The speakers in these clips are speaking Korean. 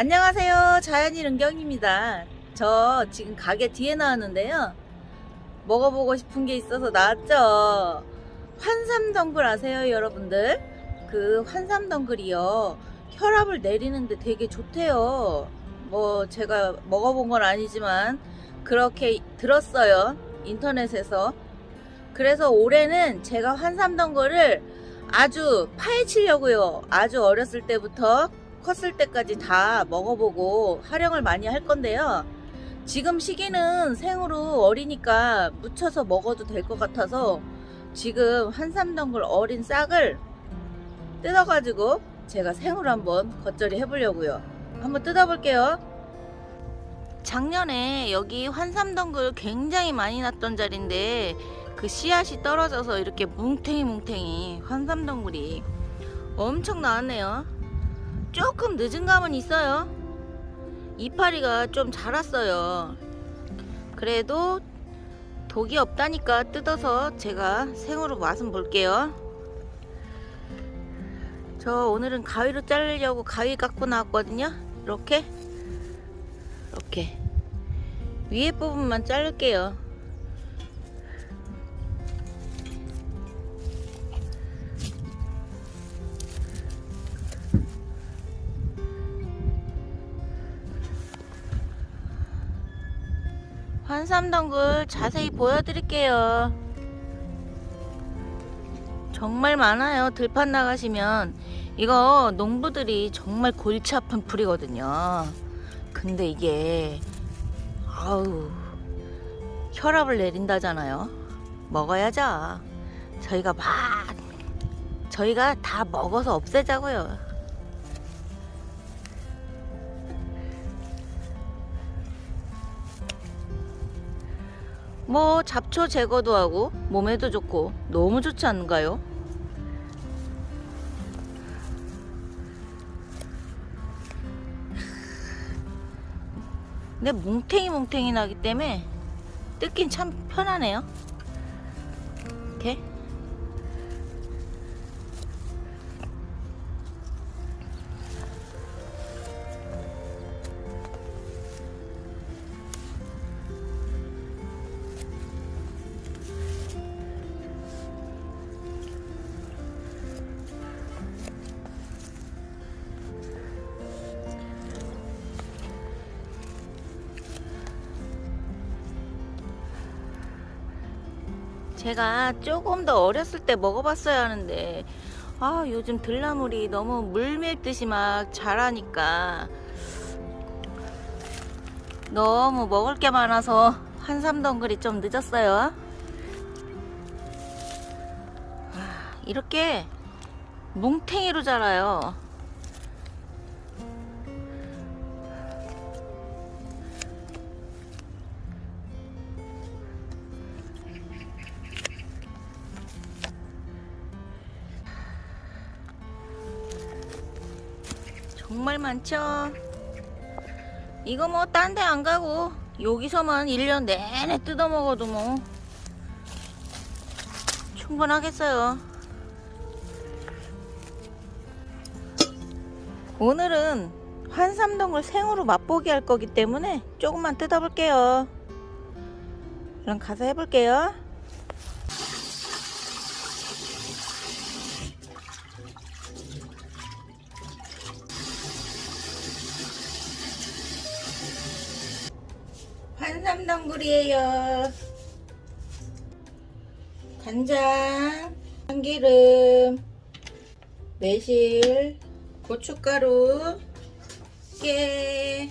안녕하세요. 자연인 은경입니다. 저 지금 가게 뒤에 나왔는데요. 먹어보고 싶은 게 있어서 나왔죠. 환삼덩굴 아세요, 여러분들? 그 환삼덩굴이요. 혈압을 내리는데 되게 좋대요. 뭐 제가 먹어본 건 아니지만 그렇게 들었어요. 인터넷에서. 그래서 올해는 제가 환삼덩굴을 아주 파헤치려고요. 아주 어렸을 때부터 컸을 때까지 다 먹어보고 활용을 많이 할 건데요. 지금 시기는 생으로 어리니까 무쳐서 먹어도 될 것 같아서 지금 한삼덩굴 어린 싹을 뜯어가지고 제가 생으로 한번 겉절이 해보려고요. 한번 뜯어볼게요. 작년에 여기 환삼덩굴 굉장히 많이 났던 자리인데 그 씨앗이 떨어져서 이렇게 뭉탱이 뭉탱이 환삼덩굴이 엄청 나왔네요. 조금 늦은 감은 있어요. 이파리가 좀 자랐어요. 그래도 독이 없다니까 뜯어서 제가 생으로 맛은 볼게요. 저 오늘은 가위로 자르려고 가위 갖고 나왔거든요. 이렇게 이렇게 위에 부분만 자를게요. 환삼덩굴 자세히 보여드릴게요. 정말 많아요. 들판 나가시면 이거 농부들이 정말 골치 아픈 풀이거든요. 근데 이게 아우 혈압을 내린다잖아요. 먹어야죠. 저희가 막 저희가 다 먹어서 없애자고요. 뭐 잡초 제거도 하고 몸에도 좋고 너무 좋지 않은가요? 근데 뭉탱이 뭉탱이 나기 때문에 뜯긴 참 편하네요. 이렇게 제가 조금 더 어렸을 때 먹어봤어야 하는데 아 요즘 들나물이 너무 물밀듯이 막 자라니까 너무 먹을 게 많아서 한삼 덩굴이 좀 늦었어요. 아, 이렇게 뭉탱이로 자라요 정말 많죠. 이거 뭐 딴 데 안 가고 여기서만 1년 내내 뜯어 먹어도 뭐 충분하겠어요. 오늘은 환삼동을 생으로 맛보기 할 거기 때문에 조금만 뜯어볼게요. 그럼 가서 해볼게요. 환삼덩굴이에요. 간장, 참기름, 매실, 고춧가루, 깨,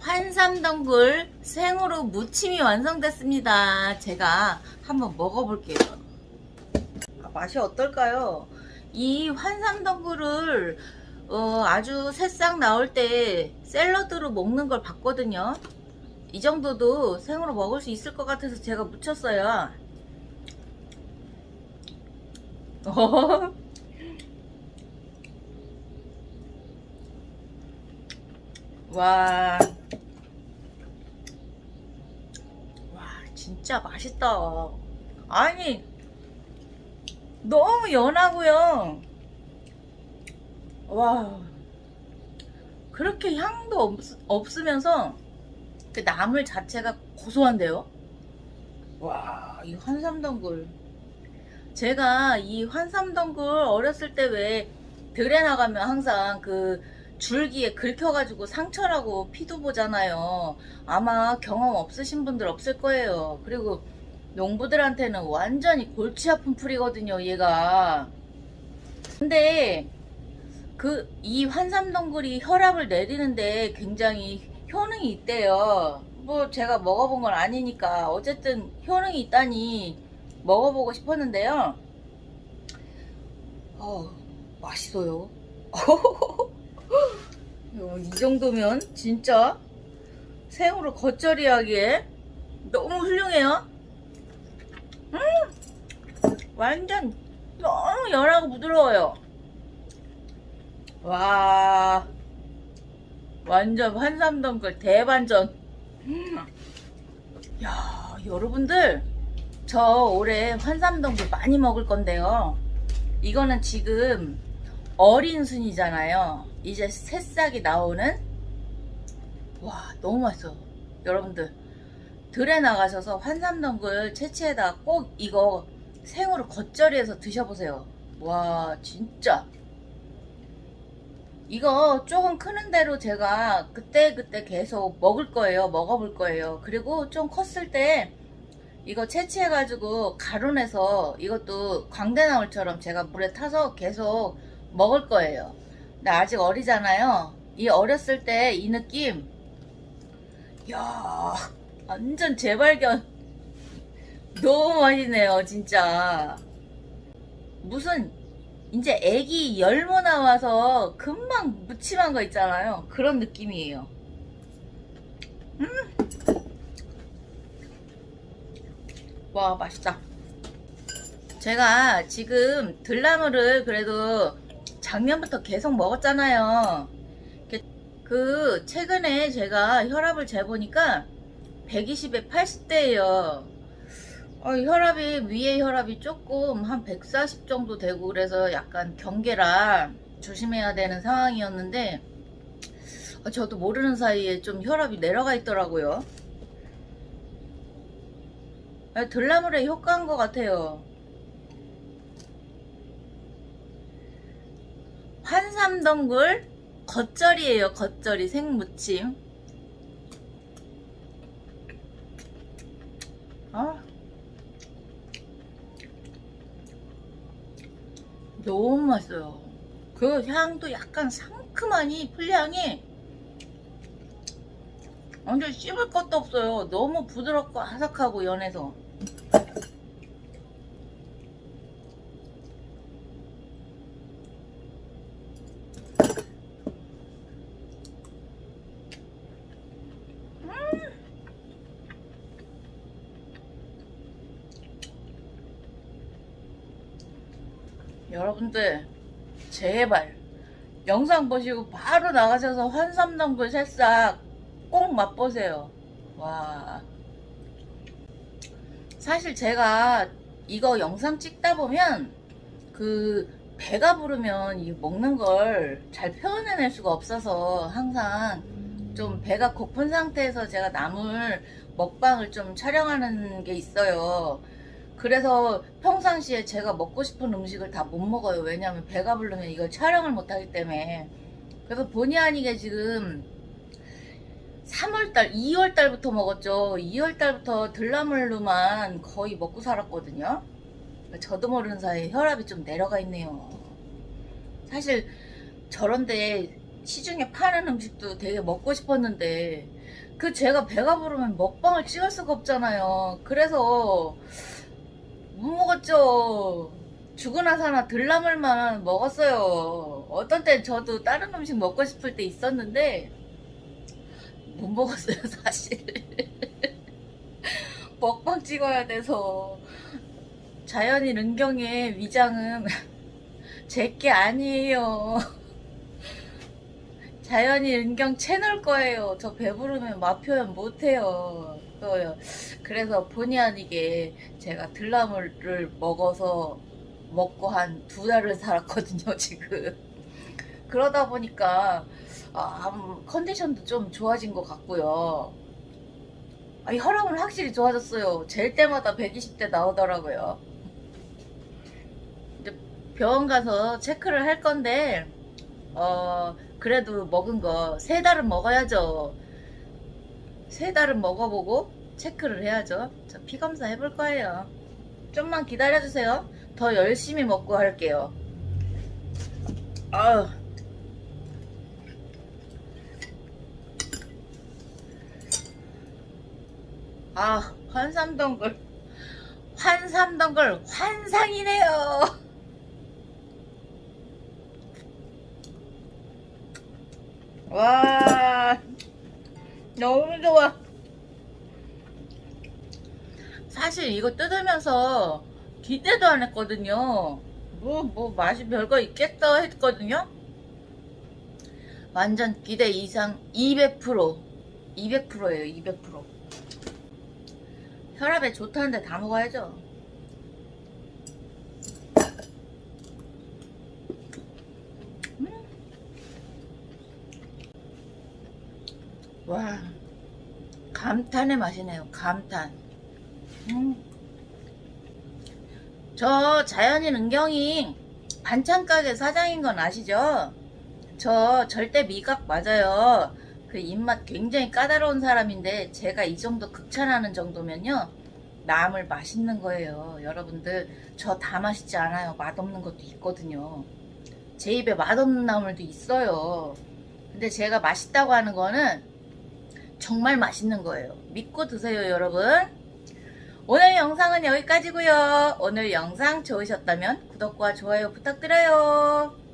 환삼덩굴 생으로 무침이 완성됐습니다. 제가 한번 먹어볼게요. 아, 맛이 어떨까요? 이 환삼덩굴을 어, 아주 새싹 나올 때 샐러드로 먹는 걸 봤거든요. 이 정도도 생으로 먹을 수 있을 것 같아서 제가 무쳤어요. 와. 와, 진짜 맛있다. 아니, 너무 연하고요. 와. 그렇게 향도 없, 없으면서 그 나물 자체가 고소한데요? 와, 이 환삼덩굴. 제가 이 환삼덩굴 어렸을 때 왜 들에 나가면 항상 그 줄기에 긁혀가지고 상처라고 피도 보잖아요. 아마 경험 없으신 분들 없을 거예요. 그리고 농부들한테는 완전히 골치 아픈 풀이거든요, 얘가. 근데 그 이 환삼덩굴이 혈압을 내리는데 굉장히 효능이 있대요. 뭐 제가 먹어본 건 아니니까 어쨌든 효능이 있다니 먹어보고 싶었는데요. 어, 맛있어요. 어, 이 정도면 진짜 생으로 겉절이하기에 너무 훌륭해요. 음, 완전 너무 연하고 부드러워요. 와, 완전 환삼덩굴 대반전. 음. 야, 여러분들 저 올해 환삼덩굴 많이 먹을 건데요. 이거는 지금 어린 순이잖아요. 이제 새싹이 나오는 와 너무 맛있어. 여러분들 들에 나가셔서 환삼덩굴 채취에다가 꼭 이거 생으로 겉절이해서 드셔보세요. 와 진짜 이거 조금 크는 대로 제가 그때 그때 계속 먹을 거예요. 먹어볼 거예요. 그리고 좀 컸을 때 이거 채취해가지고 가루내서 이것도 광대나물처럼 제가 물에 타서 계속 먹을 거예요. 근데 아직 어리잖아요. 이 어렸을 때 이 느낌, 야 완전 재발견. 너무 맛있네요, 진짜. 무슨 이제 애기 열모 나와서 금방 무침한 거 있잖아요. 그런 느낌이에요. 와 맛있다 제가 지금 들나물을 그래도 작년부터 계속 먹었잖아요. 그 최근에 제가 혈압을 재보니까 120에 80대예요. 혈압이 위에 혈압이 조금 한 140 정도 되고 그래서 약간 경계라 조심해야 되는 상황이었는데 어, 저도 모르는 사이에 좀 혈압이 내려가 있더라고요. 아, 들나물의 효과인 것 같아요. 환삼덩굴 겉절이에요. 겉절이 생무침. 아. 너무 맛있어요. 그 향도 약간 상큼하니 풀향이 완전 씹을 것도 없어요. 너무 부드럽고 아삭하고 연해서. 여러분들 제발 영상 보시고 바로 나가셔서 환삼덩굴 새싹 꼭 맛보세요. 와. 사실 제가 이거 영상 찍다 보면 그 배가 부르면 이 먹는 걸 잘 표현해낼 수가 없어서 항상 좀 배가 고픈 상태에서 제가 나물 먹방을 좀 촬영하는 게 있어요. 그래서 평상시에 제가 먹고 싶은 음식을 다 못 먹어요. 왜냐하면 배가 부르면 이걸 촬영을 못 하기 때문에. 그래서 본의 아니게 지금 3월달, 2월달부터 먹었죠. 2월달부터 들나물로만 거의 먹고 살았거든요. 저도 모르는 사이에 혈압이 좀 내려가 있네요. 사실 저런데 시중에 파는 음식도 되게 먹고 싶었는데 그 제가 배가 부르면 먹방을 찍을 수가 없잖아요. 그래서 못 먹었죠. 죽으나 사나 들나물만 먹었어요. 어떤 때 저도 다른 음식 먹고 싶을 때 있었는데 못 먹었어요, 사실. 먹방 찍어야 돼서. 자연인 은경의 위장은 제게 아니에요. 자연이 은경 채널 거예요. 저 배부르면 맛 표현 못해요. 또 그래서 본의 아니게 제가 들나물을 먹어서 먹고 한 두 달을 살았거든요, 지금. 그러다 보니까 아, 음, 컨디션도 좀 좋아진 것 같고요. 아, 이 혈압은 확실히 좋아졌어요. 잴 때마다 120대 나오더라고요. 이제 병원 가서 체크를 할 건데, 어, 그래도 먹은 거 세 달은 먹어야죠. 세 달은 먹어보고 체크를 해야죠. 저 피 검사 해볼 거예요. 좀만 기다려주세요. 더 열심히 먹고 할게요. 아유. 아, 환삼덩굴. 환삼덩굴 환상이네요. 와, 너무 좋아. 사실 이거 뜯으면서 기대도 안 했거든요. 뭐, 뭐, 맛이 별거 있겠어 했거든요. 완전 기대 이상 200%. 200%예요, 200%. 혈압에 좋다는데 다 먹어야죠. 와, 감탄의 맛이네요, 감탄. 음. 저 자연인 은경이 반찬 가게 사장인 건 아시죠? 저 절대 미각 맞아요. 그 입맛 굉장히 까다로운 사람인데 제가 이 정도 극찬하는 정도면요. 남을 맛있는 거예요. 여러분들 저 다 맛있지 않아요. 맛없는 것도 있거든요. 제 입에 맛없는 나물도 있어요. 근데 제가 맛있다고 하는 거는 정말 맛있는 거예요. 믿고 드세요, 여러분. 오늘 영상은 여기까지고요. 오늘 영상 좋으셨다면 구독과 좋아요 부탁드려요.